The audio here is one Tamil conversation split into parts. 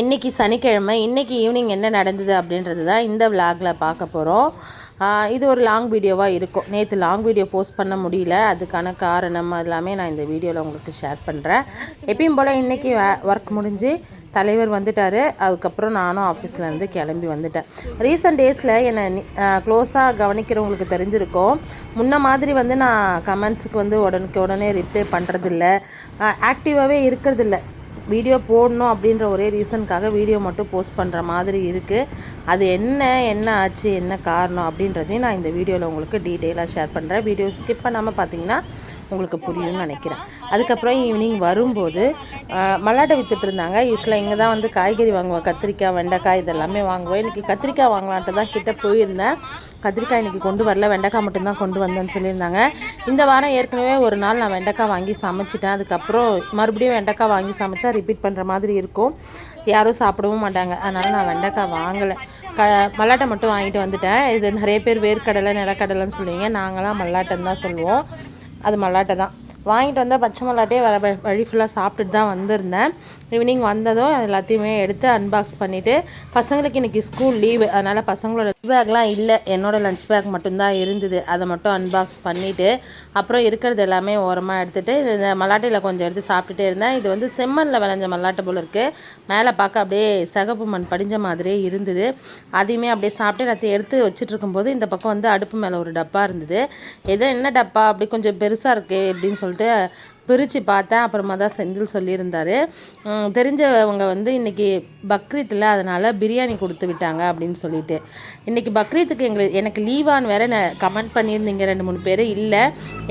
இன்றைக்கி சனிக்கிழமை இன்றைக்கி ஈவினிங் என்ன நடந்தது அப்படின்றது தான் இந்த விலாகில் பார்க்க போகிறோம் இது ஒரு லாங் வீடியோவாக இருக்கும். நேற்று லாங் வீடியோ போஸ்ட் பண்ண முடியல. அதுக்கான காரணம் எல்லாமே நான் இந்த வீடியோவில் உங்களுக்கு ஷேர் பண்ணுறேன் எப்பயும் போல் இன்றைக்கி ஒர்க் முடிஞ்சு தலைவர் வந்துட்டார். அதுக்கப்புறம் நானும் ஆஃபீஸ்லேருந்து கிளம்பி வந்துட்டேன். ரீசெண்ட் டேஸில் என்னை க்ளோஸாக கவனிக்கிறவங்களுக்கு தெரிஞ்சிருக்கும். முன்ன மாதிரி வந்து நான் கமெண்ட்ஸுக்கு வந்து உடனுக்கு உடனே ரிப்ளை பண்ணுறதில்ல ஆக்டிவாகவே இருக்கிறதில்ல. வீடியோ போடணும் அப்படின்ற ஒரே ரீசனுக்காக வீடியோ மட்டும் போஸ்ட் பண்ணுற மாதிரி இருக்குது அது என்ன என்ன ஆச்சு என்ன காரணம் அப்படின்றதையும் நான் இந்த வீடியோவில் உங்களுக்கு டீட்டெயிலாக ஷேர் பண்ணுறேன் வீடியோ ஸ்கிப் பண்ணாமல் பார்த்தீங்கன்னா உங்களுக்கு புரியும்னு நினைக்கிறேன். அதுக்கப்புறம் ஈவினிங் வரும்போது மல்லாட்டை வித்துட்டு இருந்தாங்க. யூஸ்வலாக இங்கே தான் வந்து காய்கறி வாங்குவேன் கத்திரிக்காய் வெண்டைக்காய் இதெல்லாமே வாங்குவேன் இன்றைக்கி கத்திரிக்காய் வாங்கலான்ட்டு தான் கிட்டே போயிருந்தேன். கத்திரிக்காய் இன்றைக்கி கொண்டு வரல. வெண்டைக்காய் மட்டும்தான் கொண்டு வந்தேன்னு சொல்லியிருந்தாங்க. இந்த வாரம் ஏற்கனவே ஒரு நாள் நான் வெண்டைக்காய் வாங்கி சமைச்சிட்டேன். அதுக்கப்புறம் மறுபடியும் வெண்டைக்காய் வாங்கி சமைச்சா ரிப்பீட் பண்ணுற மாதிரி இருக்கும். யாரும் சாப்பிடவும் மாட்டாங்க. அதனால் நான் வெண்டைக்காய் வாங்கலை. க மல்லாட்டை மட்டும் வாங்கிட்டு வந்துட்டேன். இது நிறைய பேர் வேர்க்கடலை நிலக்கடலைன்னு சொல்லுவீங்க. நாங்களாம் மல்லாட்டம் தான் சொல்லுவோம். அது மல்லாட்டை தான். வாங்கிட்டு வந்தால் பச்சை மல்லாட்டே வர வழி ஃபுல்லாக சாப்பிட்டுட்டு தான் வந்திருந்தேன். ஈவினிங் வந்ததும் எல்லாத்தையுமே எடுத்து அன்பாக்ஸ் பண்ணிவிட்டு பசங்களுக்கு இன்றைக்கி ஸ்கூல் லீவு அதனால் பசங்களோட லஞ்ச் பேக்லாம் இல்லை. என்னோடய லஞ்ச் பேக் மட்டும்தான் இருந்தது. அதை மட்டும் அன்பாக்ஸ் பண்ணிவிட்டு அப்புறம் இருக்கிறது எல்லாமே ஓரமாக எடுத்துகிட்டு இந்த மல்லாட்டையில் கொஞ்சம் எடுத்து சாப்பிட்டுட்டே இருந்தேன். இது வந்து செம்மண்ணில் விளைஞ்ச மல்லாட்டை போல் இருக்குது மேலே பார்க்க அப்படியே சகப்பு மண் படிஞ்ச மாதிரியே இருந்தது. அதையுமே அப்படியே சாப்பிட்டு நான் எடுத்து வச்சுட்டு இருக்கும்போது இந்த பக்கம் வந்து அடுப்பு மேலே ஒரு டப்பா இருந்தது. ஏதோ என்ன டப்பா அப்படி கொஞ்சம் பெருசாக இருக்குது அப்படின்னு சொல்லிட்டு 对。பிரித்து பார்த்தேன். அப்புறமா தான் செந்தில் சொல்லியிருந்தார். தெரிஞ்சவங்க வந்து இன்றைக்கி பக்ரீத்தில் அதனால் பிரியாணி கொடுத்து விட்டாங்க அப்படின்னு சொல்லிட்டு. இன்றைக்கி பக்ரீத்துக்கு எங்களுக்கு எனக்கு லீவான்னு வேறு கமெண்ட் பண்ணியிருந்தீங்க. ரெண்டு மூணு பேர் இல்லை.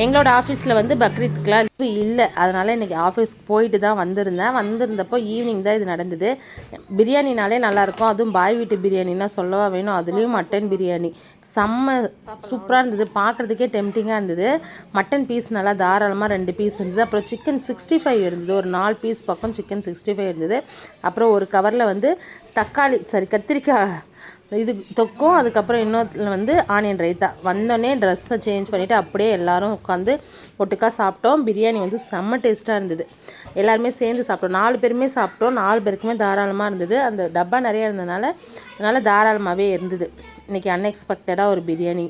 எங்களோட ஆஃபீஸில் வந்து பக்ரீத்துக்கெலாம் லீவு இல்லை. அதனால் இன்றைக்கி ஆஃபீஸ்க்கு போயிட்டு தான் வந்திருந்தேன். வந்திருந்தப்போ ஈவினிங் தான் இது நடந்தது. பிரியாணினாலே நல்லாயிருக்கும் அதுவும் பாய் வீட்டு பிரியாணின்னா சொல்லவா வேணும்? அதுலேயும் மட்டன் பிரியாணி. செம்ம சூப்பராக இருந்தது. பார்க்குறதுக்கே டெம்டிங்காக இருந்தது. மட்டன் பீஸ் நல்லா தாராளமாக ரெண்டு பீஸ் இருந்தது. அப்புறம் சிக்கன் சிக்ஸ்டி ஃபைவ் இருந்தது. ஒரு நாலு பீஸ் பக்கம் சிக்கன் சிக்ஸ்டி ஃபைவ் இருந்தது. அப்புறம் ஒரு கவரில் வந்து தக்காளி சரி கத்திரிக்காய் இது தொக்கும். அதுக்கப்புறம் இன்னொரு வந்து ஆனியன் ரைத்தா வந்தோடனே ட்ரெஸ்ஸை சேஞ்ச் பண்ணிவிட்டு அப்படியே எல்லோரும் உட்காந்து ஒட்டுக்கா சாப்பிட்டோம். பிரியாணி வந்து செம்ம டேஸ்ட்டாக இருந்தது. எல்லாருமே சேர்ந்து சாப்பிட்டோம். நாலு பேருமே சாப்பிட்டோம். நாலு பேருக்குமே தாராளமாக இருந்தது. அந்த டப்பா நிறையா இருந்ததுனால அதனால் தாராளமாகவே இருந்தது. இன்றைக்கி அன்எக்ஸ்பெக்டடாக ஒரு பிரியாணி.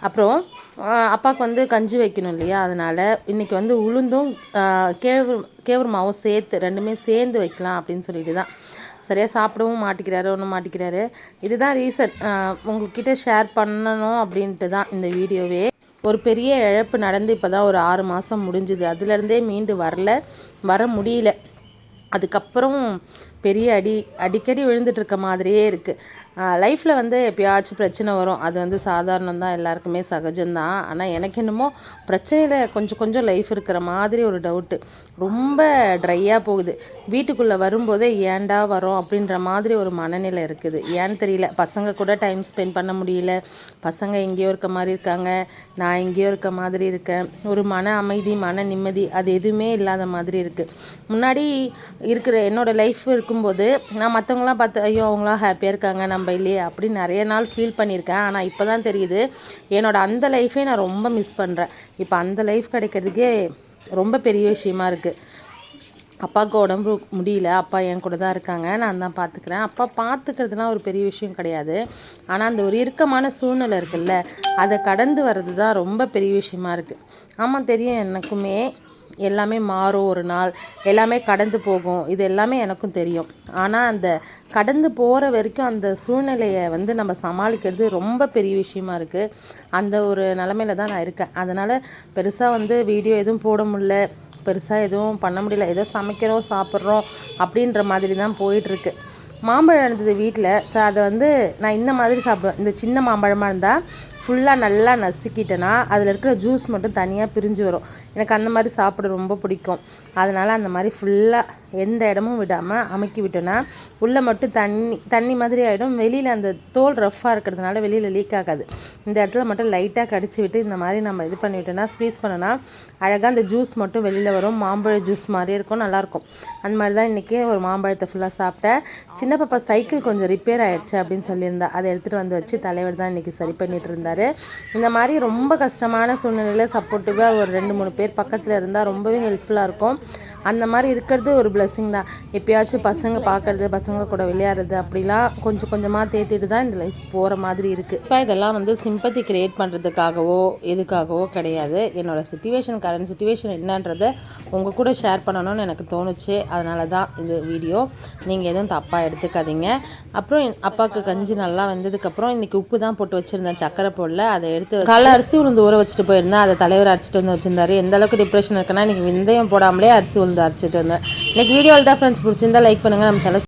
அப்புறம் அப்பாவுக்கு வந்து கஞ்சி வைக்கணும் இல்லையா? அதனால் இன்றைக்கி வந்து உளுந்தும் கேவுரு கேவுரு மாவும் சேர்த்து ரெண்டுமே சேர்ந்து வைக்கலாம் அப்படின்னு சொல்லிட்டு தான். சரியாக சாப்பிடவும் மாட்டிக்கிறாரு ஒன்றும் மாட்டிக்கிறாரு. இதுதான் ரீசன் உங்கள்கிட்ட ஷேர் பண்ணணும் அப்படின்ட்டு தான் இந்த வீடியோவே. ஒரு பெரிய இழப்பு நடந்து இப்போ தான் ஒரு ஆறு மாதம் முடிஞ்சுது. அதுலேருந்தே மீண்டு வரல. வர முடியல. அதுக்கப்புறம் பெரிய அடி அடிக்கடி விழுந்துட்டுருக்க மாதிரியே இருக்குது லைஃப்பில் வந்து எப்பயாச்சும் பிரச்சனை வரும். அது வந்து சாதாரணம் தான். எல்லாருக்குமே சகஜம்தான். ஆனால் எனக்கு என்னமோ பிரச்சனையில் கொஞ்சம் கொஞ்சம் லைஃப் இருக்கிற மாதிரி ஒரு டவுட்டு ரொம்ப ட்ரையாக போகுது. வீட்டுக்குள்ளே வரும்போதே ஏன்டா வரோம் அப்படின்ற மாதிரி ஒரு மனநிலை இருக்குது. ஏன்னு தெரியல. பசங்க கூட டைம் ஸ்பெண்ட் பண்ண முடியல. பசங்க எங்கேயோ இருக்க மாதிரி இருக்காங்க. நான் எங்கேயோ இருக்க மாதிரி இருக்கேன். ஒரு மன அமைதி மன நிம்மதி அது எதுவுமே இல்லாத மாதிரி இருக்குது முன்னாடி இருக்கிற என்னோடய லைஃப் இருக்கும்போது நான் மற்றவங்களாம் பார்த்து ஐயோ அவங்களாம் ஹாப்பியாக இருக்காங்க நம்ம இல்லையே அப்படின்னு நிறைய நாள் ஃபீல் பண்ணியிருக்கேன். ஆனால் இப்போ தான் தெரியுது என்னோடய அந்த லைஃபே நான் ரொம்ப மிஸ் பண்ணுறேன் இப்போ அந்த லைஃப் கிடைக்கிறதுக்கே ரொம்ப பெரிய விஷயமா இருக்குது அப்பாவுக்கு உடம்பு முடியல அப்பா என் கூட தான் இருக்காங்க நான் தான் பார்த்துக்கிறேன். அப்பா பார்த்துக்கிறதுலாம் ஒரு பெரிய விஷயம் கிடையாது. ஆனால் அந்த ஒரு இறுக்கமான சூழ்நிலை இருக்குல்ல அதை கடந்து வர்றது தான் ரொம்ப பெரிய விஷயமா இருக்குது ஆமாம் தெரியும் எனக்குமே எல்லாமே மாறும் ஒரு நாள். எல்லாமே கடந்து போகும். இது எல்லாமே எனக்கும் தெரியும். ஆனால் அந்த கடந்து போகிற வரைக்கும் அந்த சூழ்நிலையை வந்து நம்ம சமாளிக்கிறது ரொம்ப பெரிய விஷயமா இருக்குது அந்த ஒரு நிலமையில தான் நான் இருக்கேன். அதனால் பெருசாக வந்து வீடியோ எதுவும் போட முடில பெருசாக எதுவும் பண்ண முடியல. ஏதோ சமைக்கிறோம் சாப்பிட்றோம் அப்படின்ற மாதிரி தான் போயிட்டுருக்கு மாம்பழம் இருந்தது வீட்டில் ஸோ அதை வந்து நான் இந்த மாதிரி சாப்பிடுவேன். இந்த சின்ன மாம்பழமாக இருந்தால் ஃபுல்லாக நல்லா நசுக்கிட்டேன்னா அதில் இருக்கிற ஜூஸ் மட்டும் தனியாக பிரிஞ்சு வரும். எனக்கு அந்த மாதிரி சாப்பிட ரொம்ப பிடிக்கும். அதனால் அந்த மாதிரி ஃபுல்லாக எந்த இடமும் விடாமல் அமுக்கி விட்டோன்னா உள்ளே மட்டும் தண்ணி தண்ணி மாதிரி ஆகிடும் வெளியில் அந்த தோல் ரஃப்பாக இருக்கிறதுனால வெளியில் லீக் ஆகாது. இந்த இடத்துல மட்டும் லைட்டாக கடிச்சு விட்டு இந்த மாதிரி நம்ம இது பண்ணிவிட்டோன்னா ஸ்பீஸ் பண்ணோன்னா அழகாக அந்த ஜூஸ் மட்டும் வெளியில் வரும். மாம்பழ ஜூஸ் மாதிரி இருக்கும் நல்லாயிருக்கும் அந்த மாதிரி தான் இன்றைக்கி ஒரு மாம்பழத்தை ஃபுல்லாக சாப்பிட்டேன். சின்ன பாப்பா சைக்கிள் கொஞ்சம் ரிப்பேர் ஆகிடுச்சு அப்படின்னு சொல்லியிருந்தா. அதை எடுத்துகிட்டு வந்து வச்சு தலைவர் தான் இன்றைக்கி சரி பண்ணிகிட்டு இருந்தார். இருந்தார் இந்த மாதிரி ரொம்ப கஷ்டமான சூழ்நிலையில் சப்போர்ட்டிவாக ஒரு ரெண்டு மூணு பேர் பக்கத்தில் இருந்தால் ரொம்பவே ஹெல்ப்ஃபுல்லாக இருக்கும். அந்த மாதிரி இருக்கிறது ஒரு blessing தான். எப்பயாச்சும் பசங்க பார்க்கறது பசங்க கூட விளையாடுறது அப்படிலாம் கொஞ்சம் கொஞ்சமாக தேத்திட்டு தான் இந்த லைஃப் போகிற மாதிரி இருக்குது இப்போ இதெல்லாம் வந்து சிம்பத்தி கிரியேட் பண்ணுறதுக்காகவோ எதுக்காகவோ கிடையாது. என்னோடய சுச்சுவேஷன் கரண்ட் சுச்சுவேஷன் என்னன்றதை உங்கள் கூட ஷேர் பண்ணணும்னு எனக்கு தோணுச்சு. அதனால தான் இந்த வீடியோ நீங்கள் எதுவும் தப்பாக எடுத்துக்காதீங்க. அப்புறம் என் அப்பாவுக்கு கஞ்சி நல்லா வந்ததுக்கப்புறம் இன்றைக்கி உப்பு தான் போட்டு வச்சுருந்தேன். சக்கரை போடல. அதை எடுத்து காலை அரிசி உளுந்து ஊற வச்சுட்டு போயிருந்தேன். அதை தலைவர் அரைச்சிட்டு வந்து வச்சிருந்தாரு. எந்த அளவுக்கு டிப்ரெஷன் இருக்குன்னா இன்றைக்கி விந்தயம் போடாமலே அரிசி உளுந்து அரைச்சிட்டு இருந்தேன். இன்னைக்கு வீடியோவில் தான் ஃப்ரெண்ட்ஸ் பிடிச்சிருந்தா லைக் பண்ணுங்கள் நம்ம சேனல்